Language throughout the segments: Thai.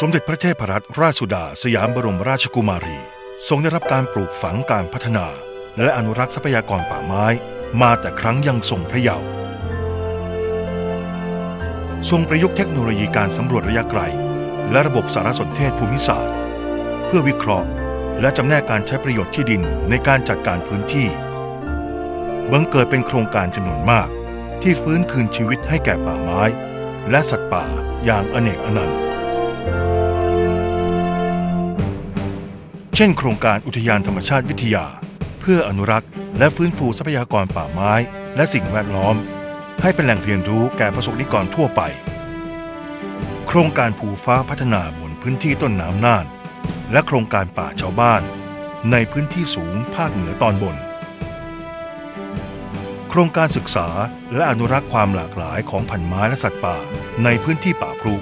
สมเด็จพระเทพรัตนราชสุดาสยามบรมราชกุมารี ทรงได้รับการปลูกฝังการพัฒนา และอนุรักษ์ทรัพยากรป่าไม้ มาแต่ครั้งยังทรงพระเยาว์ทรงประยุกต์เทคโนโลยีการสำรวจระยะไกล และระบบสารสนเทศภูมิศาสตร์ เพื่อวิเคราะห์ และจำแนกการใช้ประโยชน์ที่ดินในการจัดการพื้นที่ บังเกิดเป็นโครงการจำนวนมาก ที่ฟื้นคืนชีวิตให้แก่ป่าไม้ และสัตว์ป่าอย่างอเนกอนันต์ เช่น โครงการอุทยานธรรมชาติวิทยา เพื่ออนุรักษ์ และฟื้นฟูทรัพยากรป่าไม้ และสิ่งแวดล้อม ให้เป็นแหล่งเรียนรู้แก่ประสบนิกรทั่วไป โครงการภูฟ้าพัฒนาบนพื้นที่ต้นน้ำน่าน และโครงการป่าชาวบ้าน ในพื้นที่สูงภาคเหนือตอนบน โครงการศึกษาและอนุรักษ์ความหลากหลายของพันธุ์ไม้และสัตว์ป่าในพื้นที่ป่าพรุ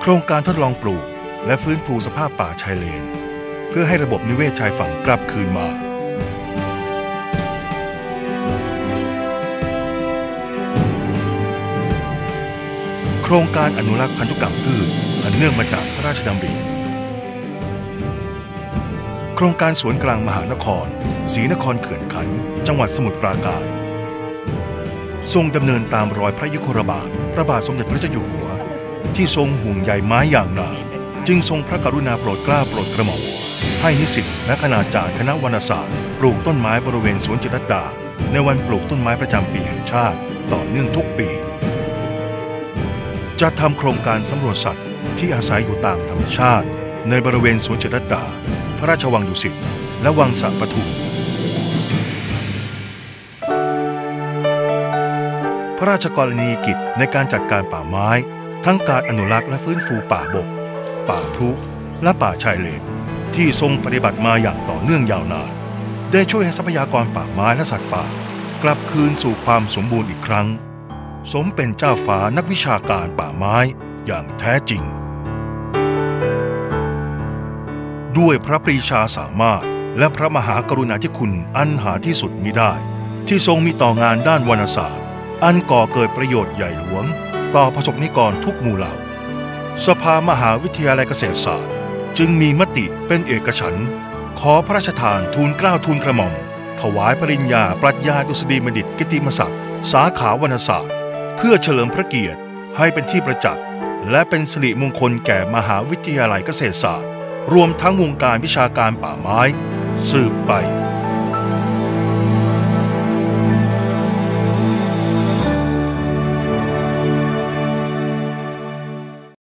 โครงการทดลองปลูก และฟื้นฟูสภาพป่าชายเลน เพื่อให้ระบบนิเวศชายฝั่งกลับคืนมา โครงการอนุรักษ์พันธุกรรมพืชอันเนื่องมาจากพระราชดำริโครงการสวนกลางมหานครศรีนครเขื่อนขัน จังหวัดสมุทรปราการ ทรงดำเนินตามรอยพระยุคลบาทพระบาทสมเด็จพระเจ้าอยู่หัว ที่ทรงห่วงใยไม้อย่างหนา จึงทรงพระกรุณาโปรดเกล้าโปรดกระหม่อมให้นิสิตและคณาจารย์คณะวรรณศาสตร์ ปลูกต้นไม้บริเวณสวนจิตรดา ในวันปลูกต้นไม้ประจำปีแห่งชาติ ต่อเนื่องทุกปีจะทำโครงการสำรวจสัตว์ที่อาศัยอยู่ตามธรรมชาติ ในบริเวณสวนจิตรดา พระราชวังดุสิตและวังสระปทุมพระราชกรณียกิจในการจัดการป่าไม้ ทั้งการอนุรักษ์และฟื้นฟูป่าบก ป่าพรุและป่าชายเลนที่ทรงปฏิบัติมาอย่างต่อเนื่องยาวนาน ได้ช่วยให้ทรัพยากรป่าไม้และสัตว์ป่า กลับคืนสู่ความสมบูรณ์อีกครั้ง สมเป็นเจ้าฟ้านักวิชาการป่าไม้อย่างแท้จริง ด้วยพระปรีชาสามารถและพระมหากรุณาธิคุณอันหาที่สุดมิได้ ที่ทรงมีต่องานด้านวรรณศาสตร์ อันก่อเกิดประโยชน์ใหญ่หลวง ต่อประสบนิกรทุกหมู่เหล่า สภามหาวิทยาลัยเกษตรศาสตร์ จึงมีมติเป็นเอกฉันท์ขอพระราชทานทูลเกล้าทูลกระหม่อม ถวายปริญญาปรัชญาดุษฎีบัณฑิตกิติมศักดิ์สาขาวรรณศาสตร์ เพื่อเฉลิมพระเกียรติให้เป็นที่ประจักษ์และเป็นสิริมงคลแก่มหาวิทยาลัยเกษตรศาสตร์ รวมทั้งวงการวิชาการป่าไม้ สืบไป